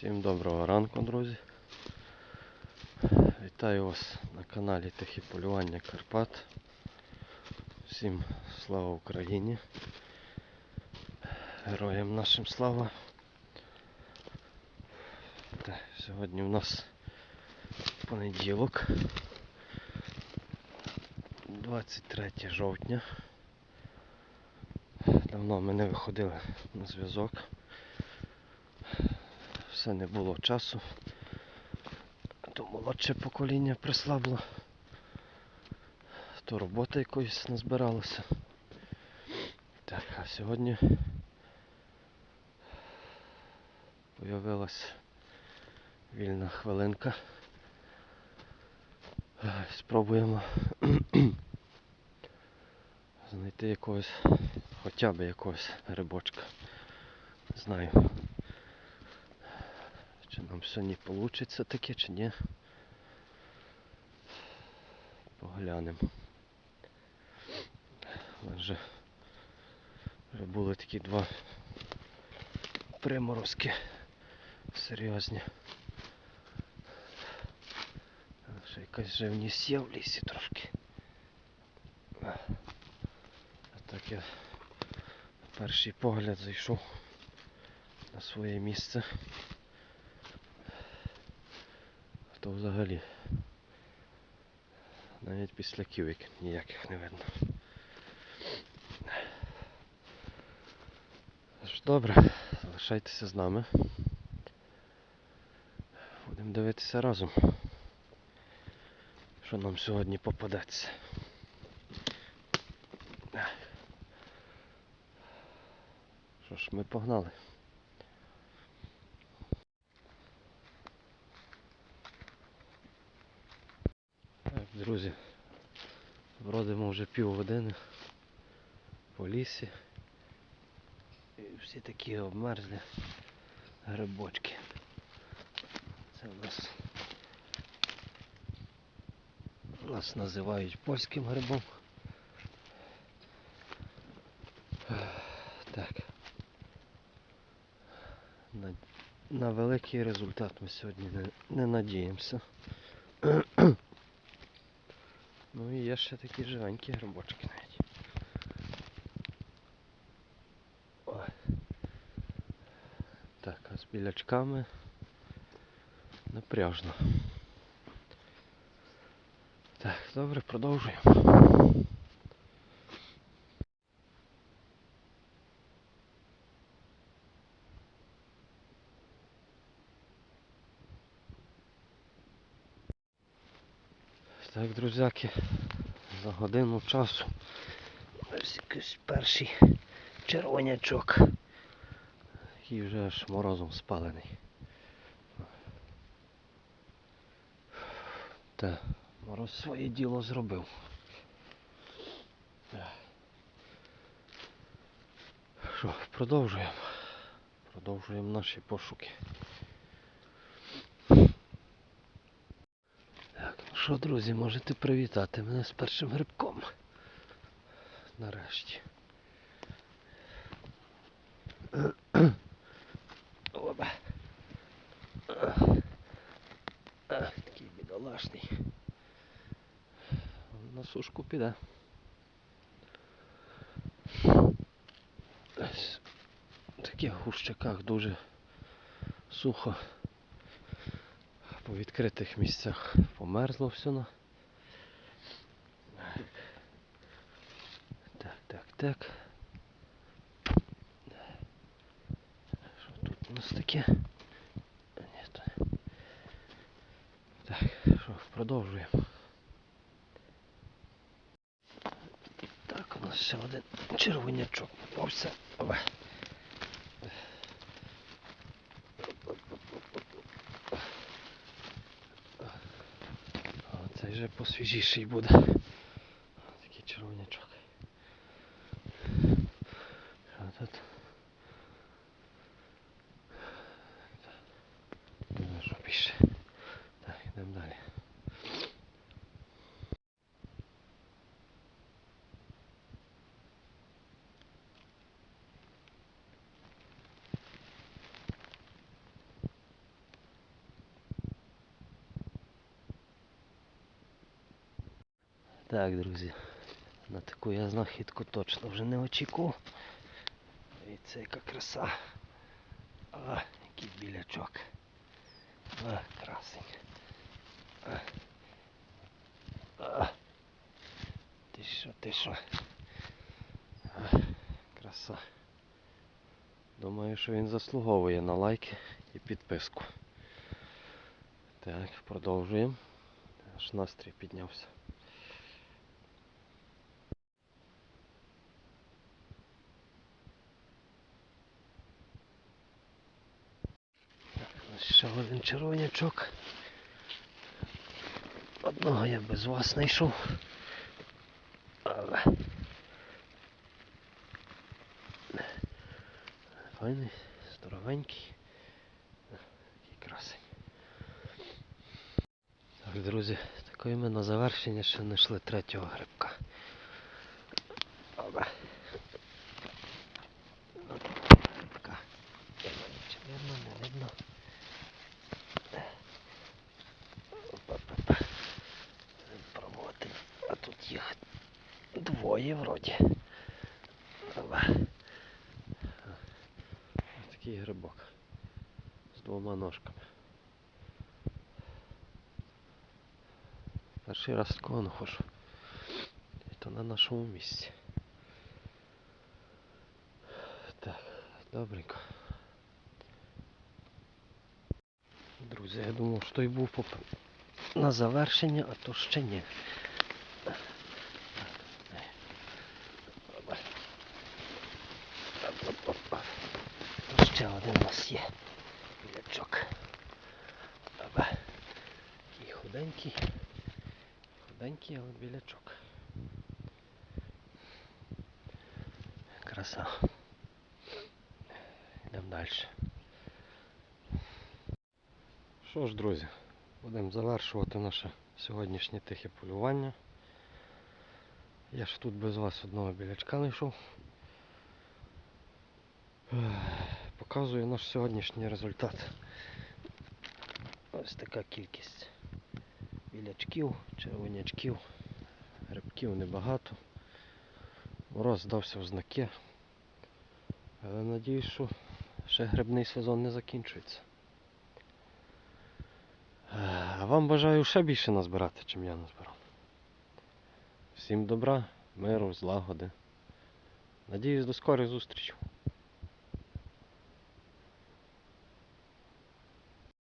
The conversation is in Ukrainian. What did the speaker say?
Всім доброго ранку, друзі. Вітаю вас на каналі Полювання Карпат. Всім слава Україні. Героям нашим слава. Так, сьогодні у нас понеділок. 23 жовтня. Давно ми не виходили на зв'язок. Все не було часу. То молодше покоління прислабло. То робота якоїсь назбиралася. Так, а сьогодні появилась вільна хвилинка. Спробуємо знайти якогось, хоча б якогось грибочка. Не знаю. Чи нам сьогодні вийде таке, чи ні. Поглянемо. Вже, вже були такі два приморозки серйозні. Ще якась живність є в лісі трошки. А так я перший погляд зайшов на своє місце. То взагалі навіть після ківик ніяких не видно. Добре, залишайтеся з нами. Будемо дивитися разом, що нам сьогодні попадеться. Що ж, ми погнали. Так, друзі, бродимо вже півгодини по лісі. І всі такі обмерзлі грибочки. Це у нас нас називають польським грибом. Так. На, на великий результат ми сьогодні не, не надіємося. Є ще такі живенькі грибочки навіть. Так, а з білячками напряжно. Так, добре, продовжуємо. Так, друзяки, за годину часу ось якийсь перший червонячок. Який вже аж морозом спалений. Та, мороз своє діло зробив. Що, продовжуємо. Продовжуємо наші пошуки. Що, друзі, можете привітати мене з першим грибком. Нарешті. Оба. Такий бідолашний. На сушку піде. Ось В таких гущаках дуже сухо. По відкритих місцях померзло все на. Так, так, так. Що тут у нас таке? Ні, то. Так, що, продовжуємо. Так, у нас ще один червонячок попався. Опа. О, цей вже посвіжіший буде. Такий червонячок. Що тут? Не знаю, що пише. Так, йдемо далі. Так, друзі, на таку я знахідку точно вже не очікував. Дивіться, яка краса. А, який білячок. А, красень. А. А. Ти що, ти що? А, краса. Думаю, що він заслуговує на лайки і підписку. Так, продовжуємо. Аж настрій піднявся. Ще один червонячок. Одного я без вас знайшов. Але. Файний, здоровенький. Такий красень. Так, друзі, такої ми на завершення ще знайшли третього грибка. Опа. Грибка. Чи видно, не видно. Опа-па-па. Пробувати. А тут їх двоє вроді. Ось Такий грибок. З двома ножками. Перший раз такого нахожу. І то на нашому місці. Так, добренько. Друзі, я думав, що і був поп... на завершення, а то ще ні. Опа. Оп-оп-оп. Ну, Ще один у нас є. Білячок. Опа. Такий худенький. Худенький, але білячок. Краса. Йдемо далі. Що ж, друзі, будемо завершувати наше сьогоднішнє тихе полювання. Я ж тут без вас одного білячка знайшов. Показую наш сьогоднішній результат. Ось така кількість білячків, червонячків, грибків небагато. Мороз дався в знаки. Але надіюсь, що ще грибний сезон не закінчується. А вам бажаю ще більше назбирати, чим я назбирав. Всім добра, миру, злагоди. Надіюсь, до скорих зустрічей.